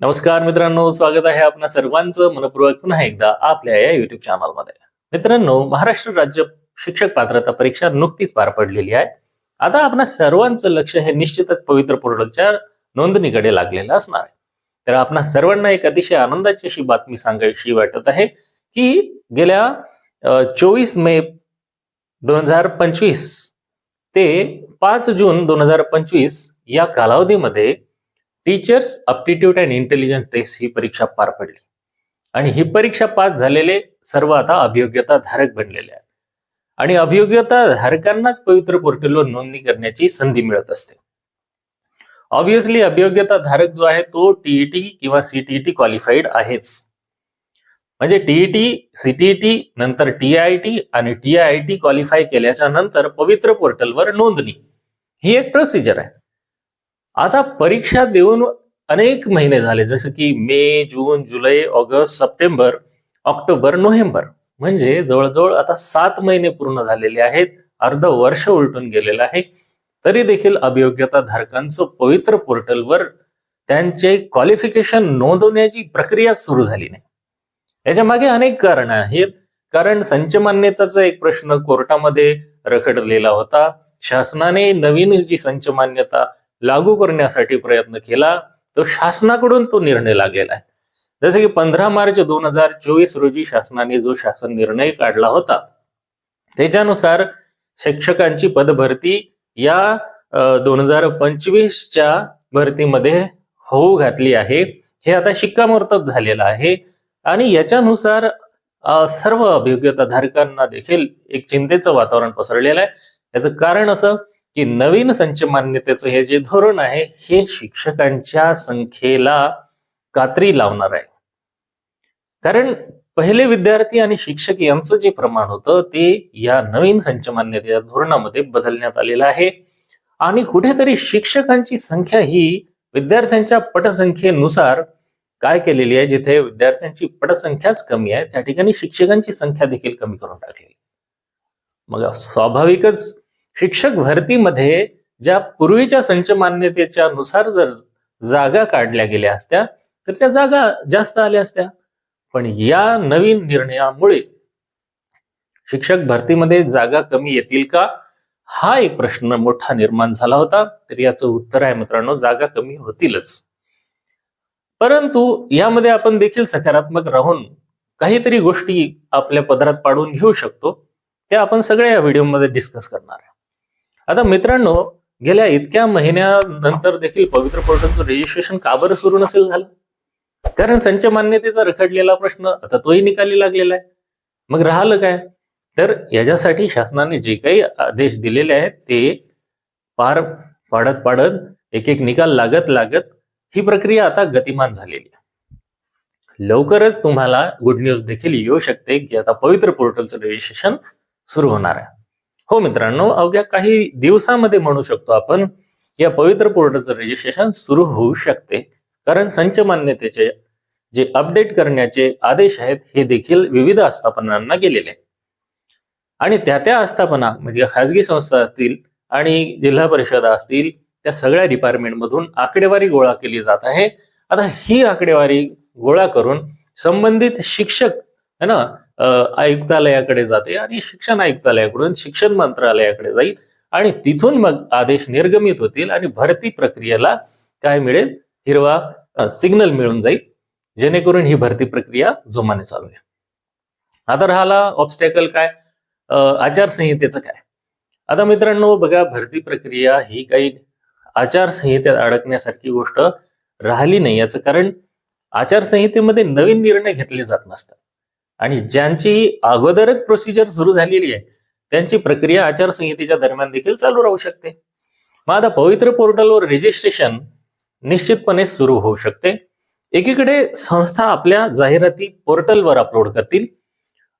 नमस्कार मित्रांनो स्वागत आहे आपणा सर्वांचं मनपूर्वक पुन्हा एकदा आपल्या या युट्यूब चॅनलमध्ये मित्रांनो महाराष्ट्र राज्य शिक्षक पात्रता परीक्षा नुकतीच पार पडलेली आहे. आता आपणा सर्वांचं लक्ष हे निश्चितच पवित्र पोर्टलच्या नोंदणीकडे लागलेलं असणार आहे. तर आपणा सर्वांना एक अतिशय आनंदाची अशी बातमी सांगायची वाटत आहे की गेल्या चोवीस मे दोन हजार पंचवीस ते पाच जून दोन हजार पंचवीस या कालावधीमध्ये teachers aptitude and intelligence test ही परीक्षा पार पडली. आणि ही परीक्षा पास झालेले सर्व आता अभियोग्यता धारक बनलेले आहेत. आणि अभियोग्यता धारकांनाच पवित्र पोर्टलवर नोंदणी करण्याची संधी मिळत असते. ऑब्विसली अभियोग्यता धारक जो आहे तो टीईटी किंवा सीटीईटी क्वालिफाईड आहेच. म्हणजे टीईटी सीटीईटी नंतर टीआयटी आणि टीआयटी क्वालिफाय केल्याच्यानंतर पवित्र पोर्टलवर नोंदणी. ही एक प्रोसिजर आहे. आता परीक्षा देऊन अनेक महिने झाले जसं की मे जून जुलै ऑगस्ट सप्टेंबर ऑक्टोबर नोव्हेंबर. म्हणजे जवळजवळ आता सात महिने पूर्ण झालेले आहेत अर्ध वर्ष उलटून गेलेलं आहे. तरी देखील अभियोग्यता धारकांचं पवित्र पोर्टलवर त्यांचे क्वालिफिकेशन नोंदवण्याची प्रक्रिया सुरू झाली नाही. याच्या मागे अनेक कारण आहेत. कारण संचमान्यताचा एक प्रश्न कोर्टामध्ये रखडलेला होता. शासनाने नवीन जी संचमान्यता लागू करण्यासाठी प्रयत्न केला तो शासनाकडून तो निर्णय लागलेला आहे. जसं की पंधरा मार्च दोन हजार चोवीस रोजी शासनाने जो शासन निर्णय काढला होता त्याच्यानुसार शिक्षकांची पदभरती या दोन हजार पंचवीसच्या भरतीमध्ये होऊ घातली आहे. हे आता शिक्कामोर्तब झालेलं आहे आणि याच्यानुसार सर्व अभिज्ञताधारकांना देखील एक चिंतेचं वातावरण पसरलेलं आहे. याचं कारण असं की नवीन संच मान्यतेचं हे जे धोरण आहे हे शिक्षकांच्या संख्येला कात्री लावणार आहे. कारण पहिले विद्यार्थी आणि शिक्षक यांचं जे प्रमाण होतं ते या नवीन संच मान्यतेच्या धोरणामध्ये बदलण्यात आलेलं आहे. आणि कुठेतरी शिक्षकांची संख्या ही विद्यार्थ्यांच्या पटसंख्येनुसार काय केलेली आहे जिथे विद्यार्थ्यांची पटसंख्याच कमी आहे त्या ठिकाणी शिक्षकांची संख्या देखील कमी करून टाकलेली मग स्वाभाविकच शिक्षक भरतीमध्ये ज्या पूर्वीच्या संच मान्यतेच्या नुसार जर जागा काढल्या गेल्या असत्या तर त्या जागा जास्त आल्या असत्या. पण या नवीन निर्णयामुळे शिक्षक भरतीमध्ये जागा कमी येतील का? हा एक प्रश्न मोठा निर्माण झाला होता. तर याचं उत्तर आहे मित्रांनो जागा कमी होतीलच. परंतु यामध्ये आपण देखील सकारात्मक राहून काहीतरी गोष्टी आपल्या पदरात पाडून घेऊ शकतो. त्या आपण सगळ्या या व्हिडिओमध्ये डिस्कस करणार आहे. आता मित्रांनो गेल्या इतक्या महिन्यानंतर देखील पवित्र पोर्टलचं रजिस्ट्रेशन का बरं सुरू नसेल झालं? कारण संच मान्यतेचा रखडलेला प्रश्न आता तोही निकाली लागलेला आहे. मग राहिलं काय? तर याच्यासाठी शासनाने जे काही आदेश दिलेले आहेत ते पार पाडत पाडत एक एक निकाल लागत लागत ही प्रक्रिया आता गतिमान झालेली आहे. लवकरच तुम्हाला गुड न्यूज देखील येऊ शकते की आता पवित्र पोर्टलचं रजिस्ट्रेशन सुरू होणार आहे. हो मित्रांनो अवघ्या काही दिवसामध्ये म्हणू शकतो आपण या पवित्र पोर्टलचं रजिस्ट्रेशन सुरू होऊ शकते. कारण संच मान्यतेचे जे अपडेट करण्याचे आदेश आहेत हे देखील विविध आस्थापनांना गेलेले आहेत. आणि त्या त्या आस्थापना म्हणजे खाजगी संस्था असतील आणि जिल्हा परिषदा असतील त्या सगळ्या डिपार्टमेंटमधून आकडेवारी गोळा केली जात आहे. आता ही आकडेवारी गोळा करून संबंधित शिक्षक है ना आयुक्तालयाकडे जाते आणि शिक्षण आयुक्तालयाकडून शिक्षण मंत्रालयाकडे जाईल आणि तिथून मग आदेश निर्गमित होतील आणि भरती प्रक्रियेला काय मिळेल? हिरवा सिग्नल मिळून जाईल. जेणेकरून ही भरती प्रक्रिया जोमाने चालू आहे. आता राहिला ऑब्स्टॅकल काय? आचारसंहितेचं काय? आता मित्रांनो बघा भरती प्रक्रिया ही काही आचारसंहितेत अडकण्यासारखी गोष्ट राहिली नाही. याचं कारण आचारसंहितेमध्ये नवीन निर्णय घेतले जात नसतात. आणि ज्यांची अगोदरच प्रोसिजर सुरू झालेली आहे त्यांची प्रक्रिया आचारसंहितेच्या दरम्यान देखील चालू राहू शकते. मग आता पवित्र पोर्टलवर रजिस्ट्रेशन निश्चितपणे सुरू होऊ शकते. एकीकडे संस्था आपल्या जाहिराती पोर्टलवर अपलोड करतील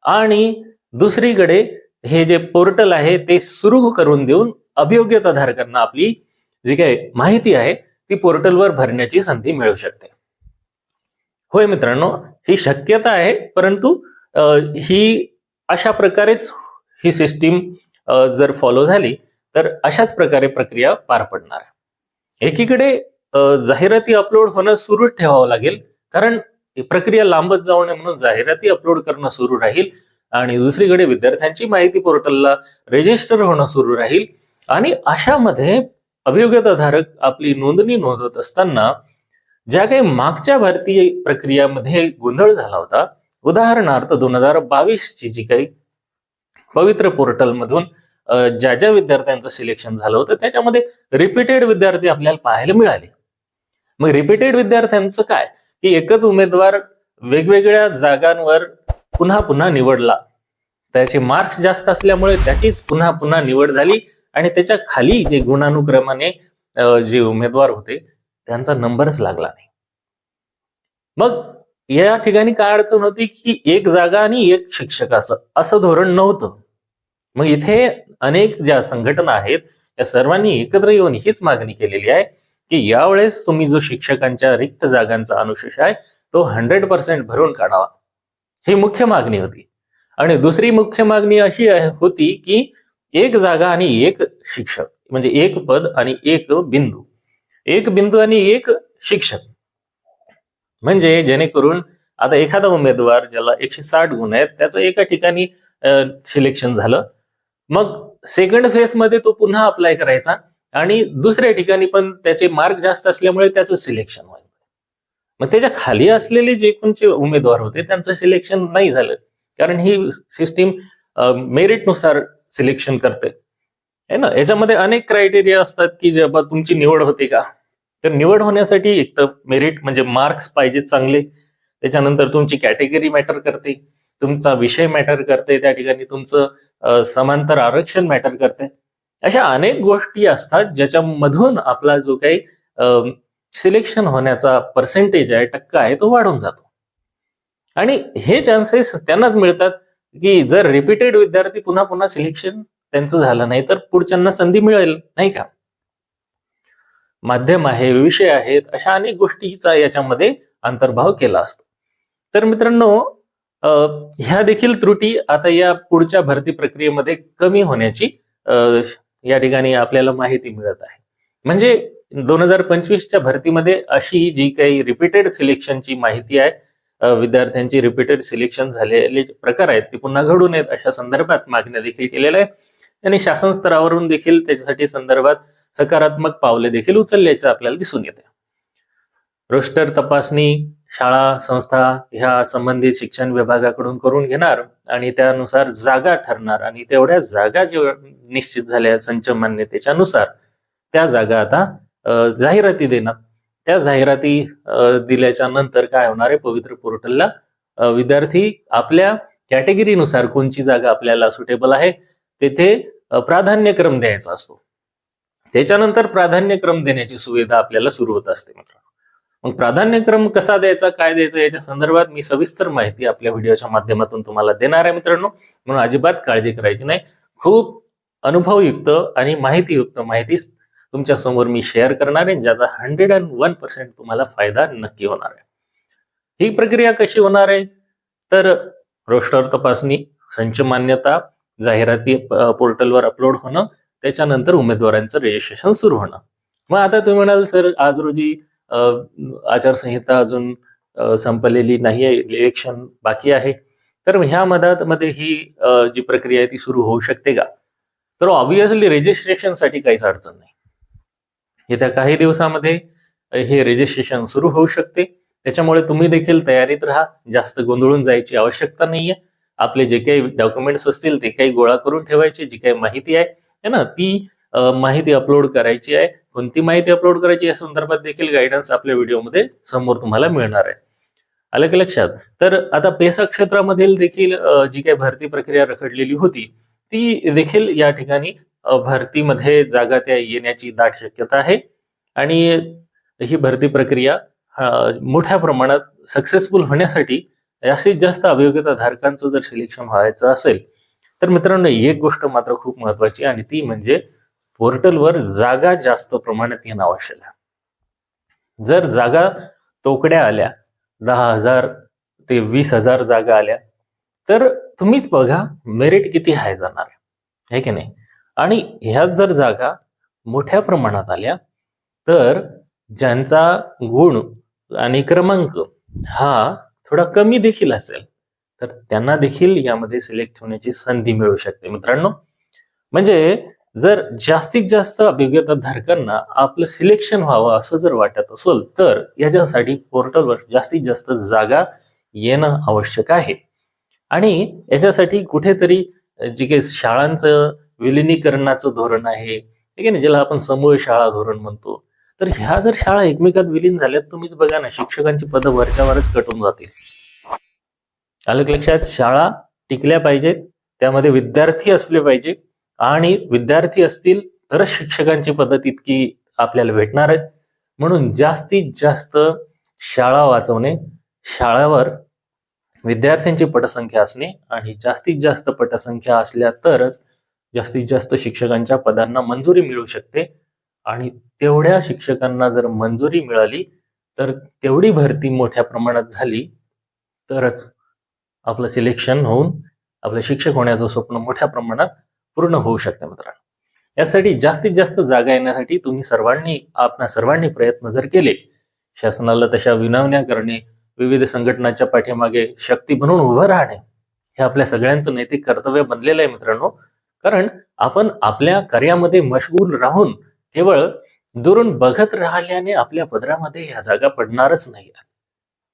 आणि दुसरीकडे हे जे पोर्टल आहे ते सुरू करून देऊन अभियोग्यता धारकांना आपली जी काही माहिती आहे ती पोर्टलवर भरण्याची संधी मिळू शकते. होय मित्रांनो ही शक्यता आहे परंतु ही अशा प्रकारेच ही सिस्टीम जर फॉलो झाली तर अशाच प्रकारे प्रक्रिया पार पडणार आहे. एकीकडे जाहिराती अपलोड होणं सुरूच ठेवावं लागेल कारण ही प्रक्रिया लांबत जाऊ नये म्हणून जाहिराती अपलोड करणं सुरू राहील आणि दुसरीकडे विद्यार्थ्यांची माहिती पोर्टलला रजिस्टर होणं सुरू राहील. आणि अशामध्ये अभियोग्यताधारक आपली नोंदणी नोंदवत असताना ज्या काही मागच्या भारतीय प्रक्रियामध्ये गोंधळ झाला होता उदाहरणार्थ दोन हजार बावीसची जी काही पवित्र पोर्टलमधून ज्या ज्या विद्यार्थ्यांचं सिलेक्शन झालं होतं त्याच्यामध्ये रिपीटेड विद्यार्थी आपल्याला पाहायला मिळाले. मग रिपीटेड विद्यार्थ्यांचं काय? की एकच उमेदवार वेगवेगळ्या जागांवर पुन्हा पुन्हा निवडला. त्याचे मार्क्स जास्त असल्यामुळे त्याचीच पुन्हा पुन्हा निवड झाली आणि त्याच्याखाली जे गुणानुक्रमाने जे उमेदवार होते त्यांचा नंबरच लागला नाही. मग या ठिकाणी काय अडचण होती की एक जागा आणि एक शिक्षक असं असं धोरण नव्हतं. मग इथे अनेक ज्या संघटना आहेत या सर्वांनी एकत्र येऊन हीच मागणी केलेली आहे की यावेळेस तुम्ही जो शिक्षकांच्या रिक्त जागांचा अनुशेष आहे तो हंड्रेड पर्सेंट भरून काढावा. ही मुख्य मागणी होती. आणि दुसरी मुख्य मागणी अशी होती की एक जागा आणि एक शिक्षक म्हणजे एक पद आणि एक बिंदू. एक बिंदू आणि एक शिक्षक. म्हणजे जेणेकरून आता एखादा उमेदवार ज्याला एकशे साठ गुण आहेत त्याचं एका ठिकाणी सिलेक्शन झालं. मग सेकंड फेजमध्ये तो पुन्हा अप्लाय करायचा आणि दुसऱ्या ठिकाणी पण त्याचे मार्क जास्त असल्यामुळे त्याचं सिलेक्शन व्हायचं. मग त्याच्याखाली असलेले जे कोणचे उमेदवार होते त्यांचं सिलेक्शन नाही झालं. कारण ही सिस्टीम मेरिटनुसार सिलेक्शन करते. है ना? याच्यामध्ये अनेक क्रायटेरिया असतात की जेव्हा तुमची निवड होते का? तर निवड होण्यासाठी एक तर मेरिट म्हणजे मार्क्स पाहिजे चांगले. त्याच्यानंतर तुमची कॅटेगरी मॅटर करते. तुमचा विषय मॅटर करते. त्या ठिकाणी तुमचं समांतर आरक्षण मॅटर करते. अशा अनेक गोष्टी असतात ज्याच्यामधून आपला जो काही सिलेक्शन होण्याचा पर्सेंटेज आहे टक्का आहे तो वाढून जातो. आणि हे चान्सेस त्यांनाच मिळतात की जर रिपीटेड विद्यार्थी पुन्हा पुन्हा सिलेक्शन त्यांचं झालं नाही तर पुढच्यांना संधी मिळेल नाही का? माध्यम आहे विषय आहेत अशा अनेक गोष्टीचा याच्यामध्ये अंतर्भाव केला असतो. तर मित्रांनो ह्या देखील त्रुटी आता या पुढच्या भरती प्रक्रियेमध्ये कमी होण्याची या ठिकाणी आपल्याला माहिती मिळत आहे. म्हणजे दोन हजार पंचवीसच्या भरतीमध्ये अशी जी काही रिपीटेड सिलेक्शनची माहिती आहे विद्यार्थ्यांची रिपीटेड सिलेक्शन झालेले प्रकार आहेत ते पुन्हा घडू नयेत अशा संदर्भात मागण्या देखील केलेल्या आहेत. आणि शासन स्तरावरून देखील त्याच्यासाठी संदर्भात सकारात्मक पावले देखील उचलल्याचे आपल्याला दिसून येते. रोस्टर तपासणी शाळा संस्था ह्या संबंधित शिक्षण विभागाकडून करून घेणार आणि त्यानुसार जागा ठरणार आणि तेवढ्या जागा जे निश्चित झाल्या संच मान्यतेच्यानुसार त्या जागा आता जाहिराती देणार. त्या जाहिराती दिल्याच्या नंतर काय होणार आहे? पवित्र पोर्टलला विद्यार्थी आपल्या कॅटेगरीनुसार कोणची जागा आपल्याला सुटेबल आहे? तेथे प्राधान्यक्रम द्यायचा असतो. त्याच्यानंतर प्राधान्यक्रम देण्याची सुविधा आपल्याला सुरू होत असते मित्रांनो. मग प्राधान्यक्रम कसा द्यायचा काय द्यायचा याच्या संदर्भात मी सविस्तर माहिती आपल्या व्हिडिओच्या माध्यमातून तुम्हाला देणार आहे मित्रांनो. म्हणून अजिबात काळजी करायची नाही. खूप अनुभवयुक्त आणि माहितीयुक्त माहिती तुमच्यासमोर मी शेअर करणार आहे ज्याचा हंड्रेड अँड वन पर्सेंट तुम्हाला फायदा नक्की होणार आहे. ही प्रक्रिया कशी होणार आहे? तर रोस्टर तपासणी संच मान्यता जाहिराती पोर्टलवर अपलोड होणं त्याच्यानंतर उमेदवारांचं रजिस्ट्रेशन सुरू होणं मग आता तुम्ही म्हणाल सर आज रोजी अ, आचारसंहिता अजून संपलेली नाही आहे इलेक्शन बाकी आहे. तर ह्या मधात मध्ये ही जी प्रक्रिया आहे ती सुरू होऊ शकते का? तर ऑब्विसली रजिस्ट्रेशनसाठी काहीच अडचण नाही. येत्या काही दिवसामध्ये हे रजिस्ट्रेशन सुरू होऊ शकते. त्याच्यामुळे तुम्ही देखील तयारीत राहा. जास्त गोंधळून जायची आवश्यकता नाहीये. आपले जे काही डॉक्युमेंट्स असतील ते काही गोळा करून ठेवायचे. जी काही माहिती आहे है ना? ती माहिती अपलोड करायची आहे. कोणती माहिती अपलोड करायची या संदर्भात देखील गायडन्स आपल्या व्हिडिओमध्ये समोर तुम्हाला मिळणार आहे. आलं की लक्षात? तर आता पेसा क्षेत्रामधील देखील जी काही भरती प्रक्रिया रखडलेली होती ती देखील या ठिकाणी भरतीमध्ये जागा त्या येण्याची दाट शक्यता आहे. आणि ही भरती प्रक्रिया मोठ्या प्रमाणात सक्सेसफुल होण्यासाठी जास्तीत जास्त अभियोग्यता धारकांचं जर सिलेक्शन व्हायचं असेल तर मित्रांनो एक गोष्ट मात्र खूप महत्वाची आणि ती म्हणजे पोर्टलवर जागा जास्त प्रमाणात येणं आवश्यक आहे. जर जागा तोकड्या आल्या दहा हजार ते वीस हजार जागा आल्या तर तुम्हीच बघा मेरिट किती हाय जाणार आहे की नाही? आणि ह्याच जर जागा मोठ्या प्रमाणात आल्या तर ज्यांचा गुण आणि क्रमांक हा थोडा कमी देखील असेल. तर त्यांना देखील यामध्ये सिलेक्ट होण्याची संधी मिळू शकते. मित्रांनो म्हणजे जर जास्तीत जास्त अभिज्ञता धारकांना आपलं सिलेक्शन व्हावं असं जर वाटत असेल तर याच्यासाठी पोर्टलवर जास्तीत जास्त जागा येणं आवश्यक आहे. आणि याच्यासाठी कुठेतरी जे काही शाळांचं विलिनीकरणाचं धोरण आहे ठीक आहे ना ज्याला आपण समूह शाळा धोरण म्हणतो तर ह्या जर शाळा एकमेकात विलीन झाल्यात तुम्हीच बघा ना शिक्षकांची पदं वरच्यावरच कटून जातील. अलग लक्षात शाळा टिकल्या पाहिजेत त्यामध्ये विद्यार्थी असले पाहिजे. आणि विद्यार्थी असतील तरच शिक्षकांची पद्धत इतकी आपल्याला भेटणार आहे. म्हणून जास्तीत जास्त शाळा वाचवणे शाळावर विद्यार्थ्यांची पटसंख्या असणे आणि जास्तीत जास्त पटसंख्या असल्या तरच जास्तीत जास्त शिक्षकांच्या पदांना मंजुरी मिळू शकते. आणि तेवढ्या शिक्षकांना जर मंजुरी मिळाली तर तेवढी भरती मोठ्या प्रमाणात झाली तरच आपलं सिलेक्शन होऊन आपलं शिक्षक होण्याचं स्वप्न मोठ्या प्रमाणात पूर्ण होऊ शकते मित्रांनो. यासाठी जास्तीत जास्त जागा येण्यासाठी तुम्ही सर्वांनी आपणा सर्वांनी प्रयत्न जर केले शासनाला तशा विनवण्या करणे विविध संघटनाच्या पाठीमागे शक्ती बनवून उभं राहणे हे आपल्या सगळ्यांचं नैतिक कर्तव्य बनलेलं आहे मित्रांनो. कारण आपण आपल्या कार्यामध्ये मशगूल राहून केवळ दुरून बघत राहिल्याने आपल्या पदरामध्ये ह्या जागा पडणारच नाही.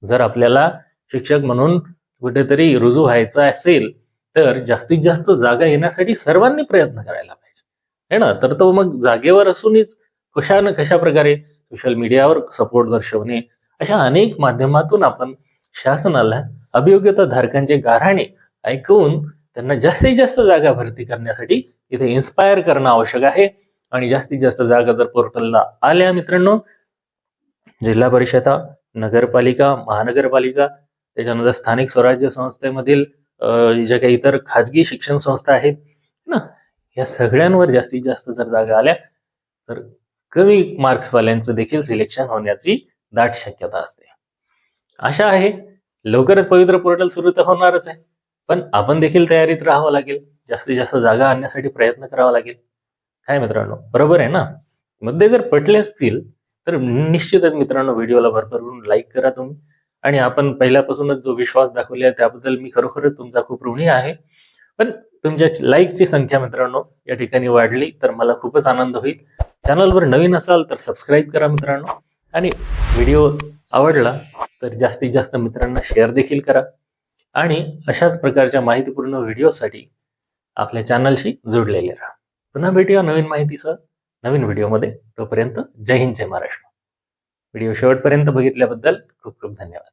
जर आपल्याला शिक्षक म्हणून कुठेतरी रुजू व्हायचं असेल तर जास्तीत जास्त जागा येण्यासाठी सर्वांनी प्रयत्न करायला पाहिजे. है ना? तर तो मग जागेवर असूनच कशा न कशा प्रकारे सोशल मीडियावर सपोर्ट दर्शवणे अशा अनेक माध्यमातून आपण शासनाला अभियोग्यता धारकांचे गाराणे ऐकवून त्यांना जास्तीत जास्त जागा भरती करण्यासाठी इथे इन्स्पायर करणं आवश्यक आहे. आणि जास्तीत जास्त जागा जर पोर्टलला आल्या मित्रांनो जिल्हा परिषदा नगरपालिका महानगरपालिका त्याच्यानंतर स्थानिक स्वराज्य संस्थेमधील ज्या काही इतर खाजगी शिक्षण संस्था आहेत ना? या सगळ्यांवर जास्तीत जास्त जर जागा आल्या तर कमी मार्क्सवाल्यांचं देखील सिलेक्शन होण्याची दाट शक्यता असते. आशा आहे लवकरच पवित्र पोर्टल सुरू तर होणारच आहे. पण आपण देखील तयारीत राहावं लागेल. जास्तीत जास्त जागा आणण्यासाठी प्रयत्न करावा लागेल. काय मित्रांनो? बरोबर आहे ना? मुद्दे जर पटले असतील तर निश्चितच मित्रांनो व्हिडिओला भरभरून लाईक करा तुम्ही. आणि आपण पहिल्यापासूनच जो विश्वास दाखवलेला आहे त्याबद्दल मी खरोखरच तुमचा खूप ऋणी आहे. पण तुमच्या लाईकची संख्या मित्रांनो या ठिकाणी वाढली तर मला खूपच आनंद होईल. चॅनलवर नवीन असाल तर सबस्क्राईब करा मित्रांनो. आणि व्हिडिओ आवडला तर जास्तीत जास्त मित्रांना शेअर देखील करा. आणि अशाच प्रकारच्या माहितीपूर्ण व्हिडिओसाठी आपल्या चॅनलशी जोडलेले राहा. पुन्हा भेटूया नवीन माहितीसह नवीन व्हिडिओमध्ये. तोपर्यंत जय हिंद जय महाराष्ट्र. व्हिडिओ शेवटपर्यंत बघितल्याबद्दल खूप खूप धन्यवाद.